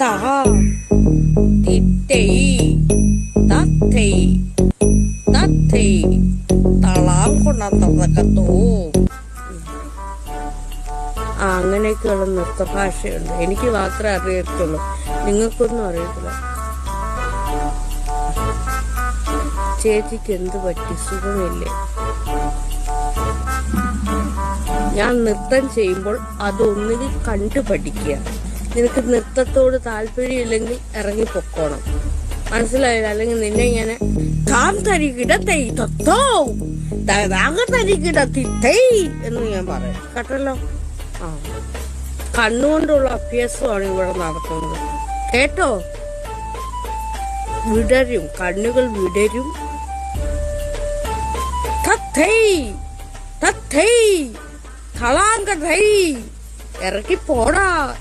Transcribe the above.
താ തിത്തൈ തത്തൈ തത്തൈ തളാം കൊണ്ടത്തോ ആ അങ്ങനെയൊക്കെയുള്ള നൃത്തഭാഷയുണ്ട് എനിക്ക് മാത്രമേ അറിയത്തുള്ളൂ. നിങ്ങൾക്കൊന്നും അറിയത്തില്ല. ചേച്ചിക്ക് എന്ത് പറ്റി? സുഖമില്ലേ? ഞാൻ നൃത്തം ചെയ്യുമ്പോൾ അതൊന്നുകിൽ കണ്ടു പഠിക്കുക നിനക്ക് നൃത്തത്തോട് താല്പര്യമില്ലെങ്കിൽ ഇറങ്ങി പൊക്കോണം. മനസ്സിലായില്ല അല്ലെങ്കിൽ നിന്നെ ഇങ്ങനെ താൻ തരികിട തൈ തത്തോ താങ്ക തരികിട തിത്തൈ എന്ന് ഞാൻ പറയാം. കേട്ടല്ലോ? ആ. കണ്ണുകൊണ്ടുള്ള അഭ്യാസമാണ് ഇവിടെ നടത്തുന്നത്. കേട്ടോ? വിടരും. കണ്ണുകൾ വിടരും. തൈ ഇറക്കി പോടാ